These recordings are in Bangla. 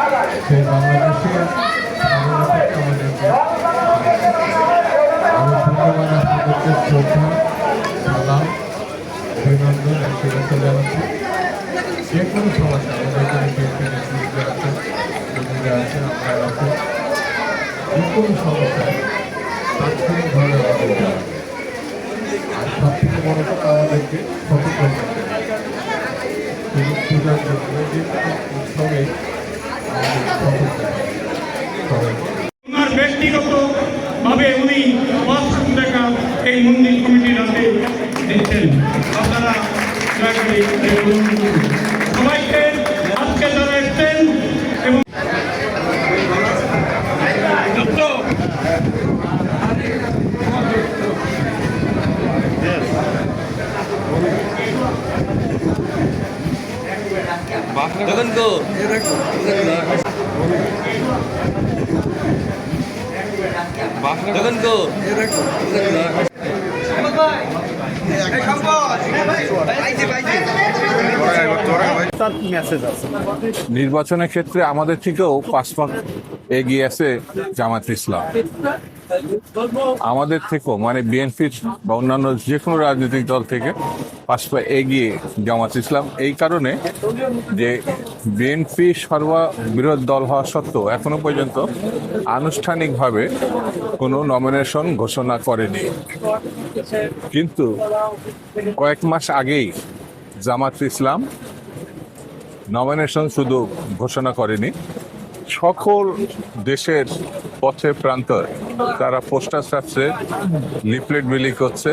সেই স্বাধীনতাকে আমাদেরকে শ্রদ্ধা সালাম অভিনন্দন শুভেচ্ছা জানাচ্ছি যে কোনো সমস্যা আমাদের এখানে বিএনপি নেতৃত্বে আছে কর্মীরা আছে আপনারা আছে যে কোনো সমস্যায় তাৎক্ষণিকভাবে আমাদের জানান আর সব থেকে বড় কথা আমাদেরকে সচেতন করতে হবে পূজার জন্য যে কোনো উৎসবে ওনার ব্যক্তিগত ভাবে উনি পাঁচ টাকা এই মন্দির কমিটির হাতে দিচ্ছেন আপনারা এই অনুরোধ করুন। সবাইকে আজকে যারা এসছেন এবং নির্বাচনের ক্ষেত্রে আমাদের থেকেও পাঁচ পাক এগিয়ে আছে জামাত ইসলাম। আমাদের থেকেও মানে বিএনপির বা অন্যান্য যে কোনো রাজনৈতিক দল থেকে পাঁচ এগিয়ে জামাত ইসলাম। এই কারণে যে বিএনপি সর্ববৃহৎ দল হওয়া সত্ত্বেও এখনও পর্যন্ত আনুষ্ঠানিকভাবে কোনো নমিনেশন ঘোষণা করেনি। কিন্তু কয়েক মাস আগেই জামাত ইসলাম নমিনেশন শুধু ঘোষণা করেনি। সকল দেশের পথে প্রান্ত তারা পোস্টার ছাড়ছে লিফলেট বিলি করছে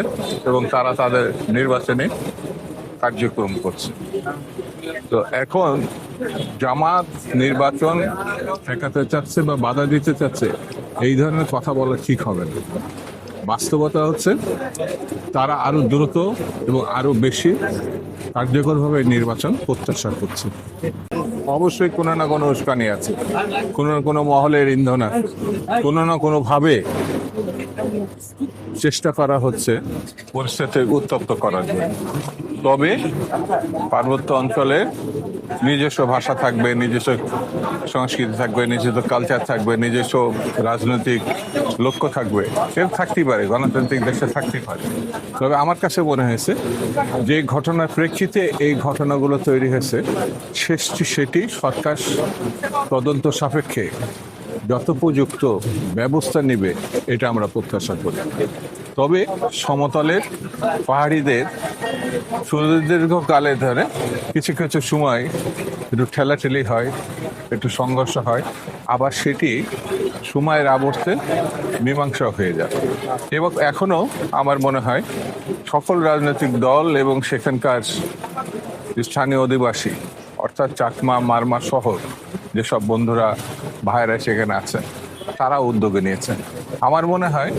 এবং তারা তাদের নির্বাচনে কার্যক্রম করছে। তো এখন জামাত নির্বাচন ঠেকাতে চাচ্ছে বা বাধা দিতে চাচ্ছে, এই ধরনের কথা বলা ঠিক হবে না। বাস্তবতা হচ্ছে তারা আরও দ্রুত এবং আরও বেশি কার্যকরভাবে নির্বাচন প্রত্যাশা করছে। অবশ্যই কোনো না কোনো উস্কানি আছে। কোনো না কোনো মহলের ইন্ধন আছে। কোনো না কোনো ভাবে চেষ্টা করা হচ্ছে পরিস্থিতি উত্তপ্ত করার জন্য। তবে পার্বত্য অঞ্চলে নিজস্ব ভাষা থাকবে, নিজস্ব সংস্কৃতি থাকবে, নিজস্ব কালচার থাকবে, নিজস্ব রাজনৈতিক লক্ষ্য থাকবে। সেটা থাকতেই পারে, গণতান্ত্রিক দেশে থাকতেই পারে। তবে আমার কাছে মনে হয়েছে যে ঘটনার প্রেক্ষিতে এই ঘটনাগুলো তৈরি হয়েছে সেটি সরকার তদন্ত সাপেক্ষে যথোপযুক্ত ব্যবস্থা নেবে, এটা আমরা প্রত্যাশা করি। তবে সমতলের পাহাড়িদের সুদীর্ঘকালে ধরে কিছু কিছু সময় একটু ঠেলাঠেলি হয়, একটু সংঘর্ষ হয়, আবার সেটি সময়ের আবর্তে মীমাংসা হয়ে যায়। এবং এখনও আমার মনে হয় সকল রাজনৈতিক দল এবং সেখানকার স্থানীয় অধিবাসী, অর্থাৎ চাকমা, মারমা শহর, যেসব বন্ধুরা ভাইরা সেখানে আছেন তারা উদ্যোগে নিয়েছেন আমার মনে হয়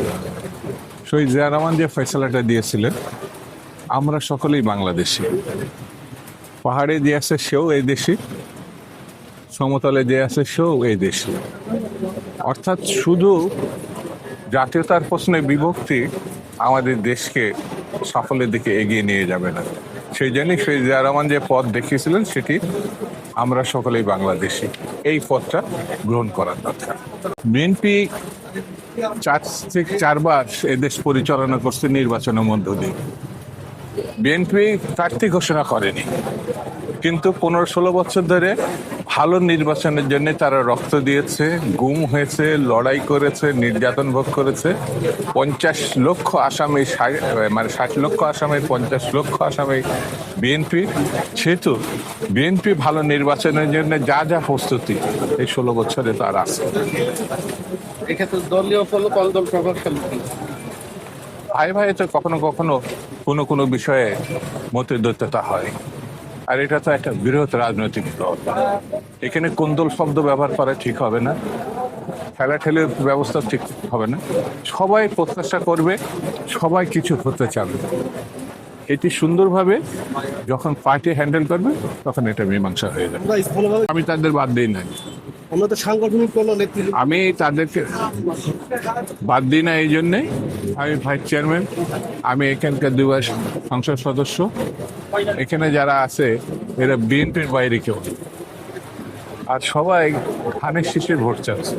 শহীদ জিয়া রহমান যে ফেসলাটা দিয়েছিলেন, আমরা সকলেই বাংলাদেশি। পাহাড়ে যে আছে সেও এই দেশি, সমতলে যে আছে সেও এই দেশি। অর্থাৎ শুধু জাতীয়তার প্রশ্নে বিভক্তি আমাদের দেশকে সাফল্যের দিকে এগিয়ে নিয়ে যাবে না। সেই জন্যই শহীদ জিয়া রহমান যে পথ দেখিয়েছিলেন, সেটি আমরা সকলেই বাংলাদেশি। এই পথটা গ্রহণ করার দরকার। বিএনপি চার থেকে চারবার এদেশ পরিচালনা করছে নির্বাচনের মধ্য দিয়ে। বিএনপি প্রার্থী ঘোষণা করেনি। কিন্তু পনেরো ষোলো বছর ধরে ভালো নির্বাচনের জন্য তারা রক্ত দিয়েছে গুম হয়েছে লড়াই করেছে নির্যাতন ভোগ করেছে। পঞ্চাশ লক্ষ আসামি মানে ষাট লক্ষ আসামের পঞ্চাশ লক্ষ আসামি বিএনপি সেহেতু বিএনপি ভালো নির্বাচনের জন্য যা যা প্রস্তুতি এই ষোলো বছরে তার আছে। এক্ষেত্রে দলীয় ফল কোন প্রভাবশালী ভাই ভাই তো কখনো কখনো কোনো কোনো বিষয়ে মতের দৈত্যতা হয়। আর এটা তো একটা বৃহৎ রাজনৈতিক দল। এখানে কোন দল শব্দ ব্যবহার করা ঠিক হবে না খেলা ঠেলে ব্যবস্থা ঠিক হবে না। সবাই প্রত্যাশা করবে সবাই কিছু হতে চাবে। এটি সুন্দরভাবে যখন পার্টি হ্যান্ডেল করবে তখন এটা মীমাংসা হয়ে যাবে। আমি তাদের বাদ দিই নাই। সাংগঠনিক আমি তাদেরকে বাদ দিই না এই জন্যে আমি ভাইস চেয়ারম্যান আমি এখানকার দুবার সংসদ সদস্য। এখানে যারা আছে এরা বিএনপির বাইরে কেউ আর সবাই ধানের শীষে ভোট চাচ্ছে।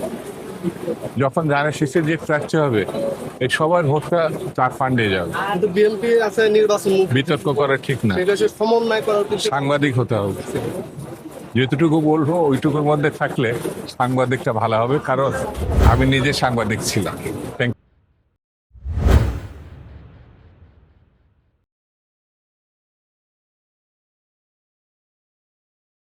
যখন ধানের শীষে যে প্রার্থী হবে এই সবার ভোটটা তার ফান্ডে যাবে। বিএনপি আছে নির্বাচন বিতর্ক করা ঠিক না। সমন্বয় সাংবাদিক হতে হবে। যেটুকু বলব ওইটুকুর মধ্যে থাকলে সাংবাদিকটা ভালো হবে কারণ আমি নিজে সাংবাদিক ছিলাম। থ্যাংক